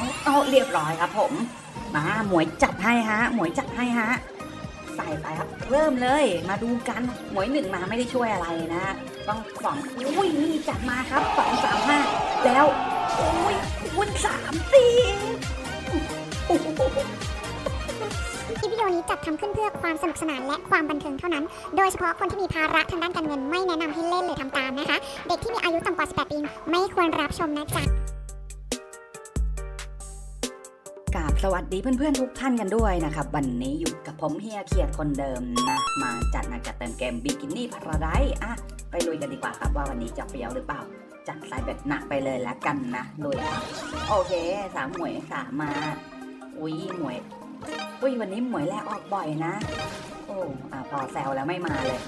เอาเอาเรียบร้อยครับผม มาหมวยจัดให้ฮะ หมวยจัดให้ฮะ ใส่ไปครับ เริ่มเลย มาดูกันหมวยหนึ่งมาไม่ได้ช่วยอะไรนะ ต้องสองอุ้ยนี่จัดมาครับสองสามห้าแล้วอุ้ยอุ้ยสามสี่คลิปวิดีโอนี้จัดทำขึ้นเพื่อความสนุกสนานและความบันเทิงเท่านั้น โดยเฉพาะคนที่มีภาระทางด้านการเงินไม่แนะนำให้เล่นหรือทำตามนะคะ เด็กที่มีอายุต่ำกว่า 18 ปีไม่ควรรับชมนะจ๊ะ กาบสวัสดีเพื่อนๆทุกท่านกันด้วยนะครับ วันนี้อยู่กับผมเฮียเขียดคนเดิมนะ มาจัดนักจัดเต็มเกมบิกินี่พาราไดอะไปลุยกันดีกว่าครับว่าวันนี้จะเปรี้ยวหรือเปล่า จัดสายแบบหนักไปเลยแล้วกันนะลุยครับโอเคสามหมวยสามมา อุ้ยหมวย อุ้ยวันนี้หมวยแรกออกบ่อยนะ โอ้อะพอแซวแล้วไม่มาเลย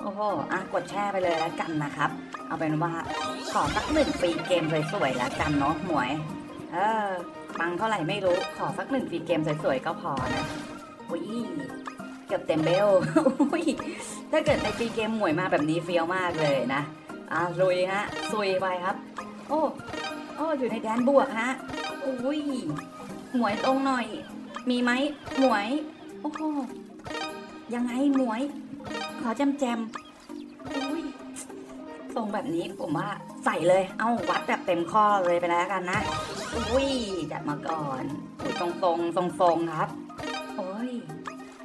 โอ้โหอะกดแชร์ไปเลยแล้วกันนะครับ เอาเป็นว่าขอสักหนึ่งฟรีเกมสวยๆแล้วกันเนาะหมวย เออ ตังค์เท่าไหร่ไม่รู้ ขอสักหนึ่งฟรีเกมสวยๆก็พอนะอุ้ยเกือบเต็มเบลอุ้ยถ้าเกิดในฟรีเกมหมวยมาแบบนี้เฟี้ยวมากเลยนะอะลุยฮะซุยไปครับ โอ้โอ้อยู่ในแดนบวกฮะอุ้ยหมวยตรงหน่อย มีไหมหมวยโอ้โหยังไงหมวย ขอแจมแจมๆอุ้ยทรงแบบนี้ผมว่าใส่เลย เอาวัดแบบเต็มข้อเลยไปแล้วกันนะ อุ้ยจัดมาก่อนอุ้ยตรงตรงทรงทรงๆครับ โอ้ย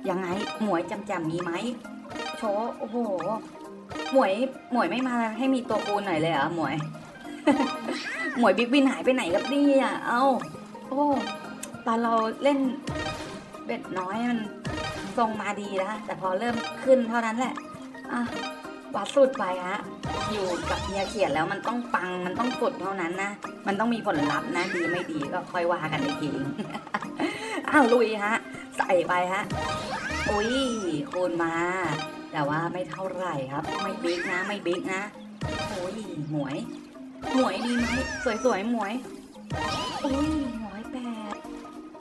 ยังไง หมวยจำจำมีไหม โชว์โอ้โห หมวย หมวยไม่มาให้มีตัวคูณหน่อยเลยเหรอหมวย หมวยบิ๊กบินหายไปไหนครับนี่ยเอ้า โอ้ ตอนเราเล่นเบ็ดน้อยมันทรงมาดีนะแต่พอเริ่มขึ้นเท่านั้นแหละ อะวัดสุดไปฮะ อยู่กับเฮียเขียนแล้วมันต้องปังมันต้องสุดเท่านั้นนะ มันต้องมีผลลัพธ์นะดีไม่ดีก็ค่อยว่ากันอีกทีอ้าวลุยฮะ ใส่ไปฮะอุ้ยคูณมา แต่ว่าไม่เท่าไหร่ครับ ไม่บิ๊กนะ ไม่บิ๊กนะโอ้ยหมวย หมวยดีไหมสวยๆหมวยอุ้ยหมวยแปด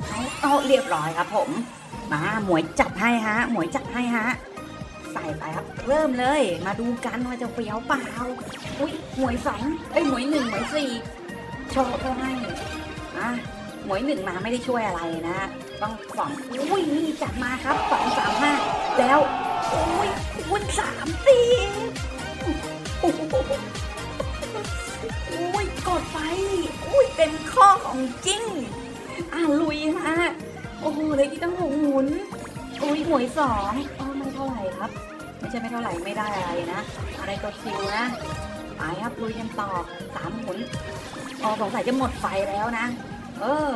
เอาเอาเรียบร้อยครับผม มาหมวยจัดให้ฮะ หมวยจัดให้ฮะ ใส่ไปครับ เริ่มเลย มาดูกันว่าจะเฟี้ยวเปล่า อุ้ยหวยสองเอ้หวยหนึ่งหวยสี่โชว์เท่าให้อะหวยหนึ่งมาไม่ได้ช่วยอะไรนะ ต้องสองอุ้ยนี่จัดมาครับสองสามห้าแล้วอุ้ยอุ้ยสามสี่อุ้ยกดไป อุ้ยเต็มข้อของจริง อะลุยฮะโอ้โหเลยที่ต้องหกหมุน อุ้ยหวยสอง ไม่เท่าไหร่ครับ ไม่ใช่ไม่เท่าไหร่ไม่ได้อะไรนะ อะไรตัวคิวนะไปครับลุยกันต่อสามหมุนออสงสัยจะหมดไฟแล้วนะ เออ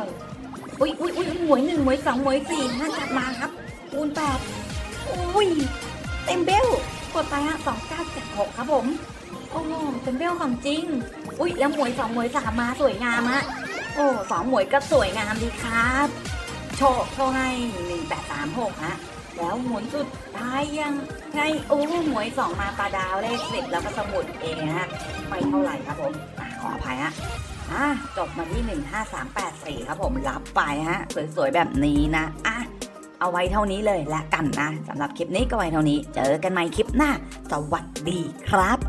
อุ้ยอุ้ยอุ้ยหมวยหนึ่งหมวยสองหมวยสี่ห้าจัดมาครับคูณแปดอุ้ยเต็มเบลกดไปฮะสองเก้าเจ็ดหกครับผมโอ้โหเต็มเบลของจริง อุ้ยแล้วหมวยสองหมวยสามมาสวยงามอะโอ้สองหมวยก็สวยงามดีครับ โชคโชคให้หนึ่งแปดสามหกฮะ แล้วหมุนสุดท้ายยังไงโอ้หมวยสองมาปลาดาวเลขสิบแล้วก็สมุดเองฮะไม่เท่าไหร่ครับผมอขออภัยฮะอะจบมาที่หนึ่งห้าสามแปดสี่ครับผมรับไปฮะ สวยๆ แบบนี้นะอะเอาไว้เท่านี้เลยและกันนะสำหรับคลิปนี้ก็ไว้เท่านี้ เจอกันใหม่คลิปหน้า สวัสดีครับ